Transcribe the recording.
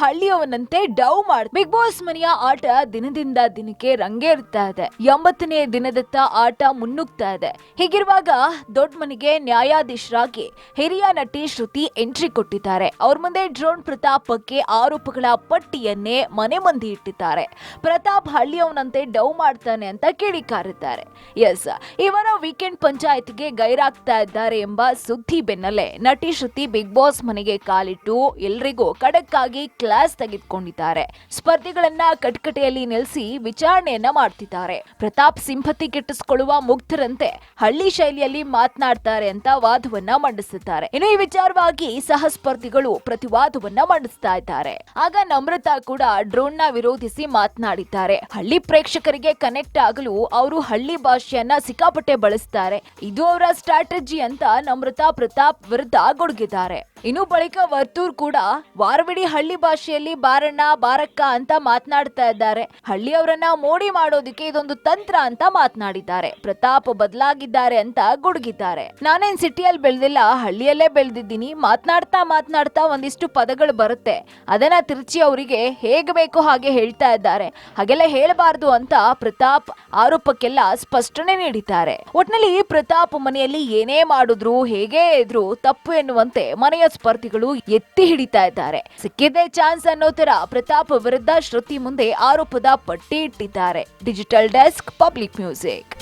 ಹಳ್ಳಿಯವನಂತೆ ಡೌ ಮಾಡ್ big boss ಮನೆಯ ಆಟ ದಿನದಿಂದ ದಿನಕ್ಕೆ ರಂಗೇರುತ್ತಾ ಇದೆ. ಎಂಬತ್ತನೇ ದಿನದತ್ತ ಆಟ ಮುನ್ನುಗ್ತಾ ಇದೆ. ಹೀಗಿರುವಾಗ ದೊಡ್ಡ ಮನೆಗೆ ನ್ಯಾಯಾಧೀಶರಾಗಿ ಹಿರಿಯ ನಟಿ ಶ್ರುತಿ ಎಂಟ್ರಿ ಕೊಟ್ಟಿದ್ದಾರೆ. ಅವ್ರ ಮುಂದೆ ಡ್ರೋನ್ ಪ್ರತಾಪಕ್ಕೆ ಆರೋಪಗಳ ಪಟ್ಟಿಯನ್ನೇ ಮನೆ ಮಂದಿ ಇಟ್ಟಿದ್ದಾರೆ. ಪ್ರತಾಪ್ ಹಳ್ಳಿಯವನಂತೆ ಡೌ ಮಾಡ್ತಾನೆ ಅಂತ ಕಿಡಿಕಾರಿದ್ದಾರೆ. ಎಸ್ ಇವರ ವೀಕೆಂಡ್ ಪಂಚಾಯತ್ಗೆ ಗೈರಾಗ್ತಾ ಇದ್ದಾರೆ ಎಂಬ ಸುದ್ದಿ ಬೆನ್ನಲ್ಲೇ ನಟಿ ಶ್ರುತಿ ಬಿಗ್ ಬಾಸ್ ಮನೆಗೆ ಕಾಲಿಟ್ಟು ಎಲ್ರಿಗೂ ಖಡಕ್ಕಾಗಿ ಕ್ಲಾಸ್ ತೆಗೆದುಕೊಂಡಿದ್ದಾರೆ. ಸ್ಪರ್ಧಿಗಳನ್ನ ಕಟ್ಕಟೆಯಲ್ಲಿ ನಿಲ್ಲಿಸಿ ವಿಚಾರಣೆಯನ್ನ ಮಾಡ್ತಿದ್ದಾರೆ. ಪ್ರತಾಪ್ ಸಿಂಪತಿ ಕೆಟ್ಟಿಸಿಕೊಳ್ಳುವ ಮುಗ್ಧರಂತೆ ಹಳ್ಳಿ ಶೈಲಿಯಲ್ಲಿ ಮಾತನಾಡ್ತಾರೆ ಅಂತ ವಾದವನ್ನ ಮಂಡಿಸಿದ್ದಾರೆ ಇನ್ನು ಈ ವಿಚಾರವಾಗಿ ಸಹ ಸ್ಪರ್ಧಿಗಳು ಪ್ರತಿವಾದವನ್ನ ಮಂಡಿಸ್ತಾ ಇದ್ದಾರೆ. ಆಗ ನಮ್ರತಾ ಕೂಡ ಡ್ರೋನ್ನ ವಿರೋಧಿಸಿ ಮಾತನಾಡಿದ್ದಾರೆ. ಹಳ್ಳಿ ಪ್ರೇಕ್ಷಕರಿಗೆ ಕನೆಕ್ಟ್ ಆಗಲು ಅವರು ಹಳ್ಳಿ ಭಾಷೆಯನ್ನ ಸಿಕ್ಕಾಪಟ್ಟೆ ಬಳಸ್ತಾರೆ. ಇದು ಅವರ ಸ್ಟ್ರಾಟಜಿ ಅಂತ ನಮ್ರತಾ ಪ್ರತಾಪ್ ವಿರುದ್ಧ ಗುಡುಗಿದ್ದಾರೆ. ಇನ್ನು ಬಳಿಕ ವರ್ತೂರ್ ಕೂಡ ವಾರ್ವಿಡಿ ಹಳ್ಳಿ ಭಾಷೆಯಲ್ಲಿ ಬಾರಣ್ಣ, ಬಾರಕ್ಕ ಅಂತ ಮಾತನಾಡ್ತಾ ಇದ್ದಾರೆ. ಹಳ್ಳಿಯವರನ್ನ ಮೋಡಿ ಮಾಡೋದಕ್ಕೆ ಇದೊಂದು ತಂತ್ರ ಅಂತ ಮಾತನಾಡಿದ್ದಾರೆ. ಪ್ರತಾಪ್ ಬದಲಾಗಿದ್ದಾರೆ ಅಂತ ಗುಡುಗಿದ್ದಾರೆ. ನಾನೇನ್ ಸಿಟಿಯಲ್ಲಿ ಬೆಳೆದಿಲ್ಲ, ಹಳ್ಳಿಯಲ್ಲೇ ಬೆಳೆದಿದ್ದೀನಿ. ಮಾತನಾಡ್ತಾ ಮಾತನಾಡ್ತಾ ಒಂದಿಷ್ಟು ಪದಗಳು ಬರುತ್ತೆ. ಅದನ್ನ ತಿರುಚಿ ಅವರಿಗೆ ಹೇಗೆ ಬೇಕೋ ಹಾಗೆ ಹೇಳ್ತಾ ಇದ್ದಾರೆ. ಹಾಗೆಲ್ಲ ಹೇಳಬಾರದು ಅಂತ ಪ್ರತಾಪ್ ಆರೋಪಕ್ಕೆಲ್ಲ ಸ್ಪಷ್ಟನೆ ನೀಡಿದ್ದಾರೆ. ಒಟ್ನಲ್ಲಿ ಪ್ರತಾಪ್ ಮನೆಯಲ್ಲಿ ಏನೇ ಮಾಡಿದ್ರು, ಹೇಗೆ ಇದ್ರು, ತಪ್ಪು ಎನ್ನುವಂತೆ ಮನೆಯ ಸ್ಪರ್ಧಿಗಳು ಎತ್ತಿ ಹಿಡಿತಾ ಇದ್ದಾರೆ. ಸಿಕ್ಕಿದೆ ಚಾನ್ಸ್ ಅನ್ನೋ ತರ ಪ್ರತಾಪ್ ವಿರುದ್ಧ ಶ್ರುತಿ ಮುಂದೆ ಆರೋಪದ ಪಟ್ಟಿ ಇಟ್ಟಿದ್ದಾರೆ. Digital desk, public music.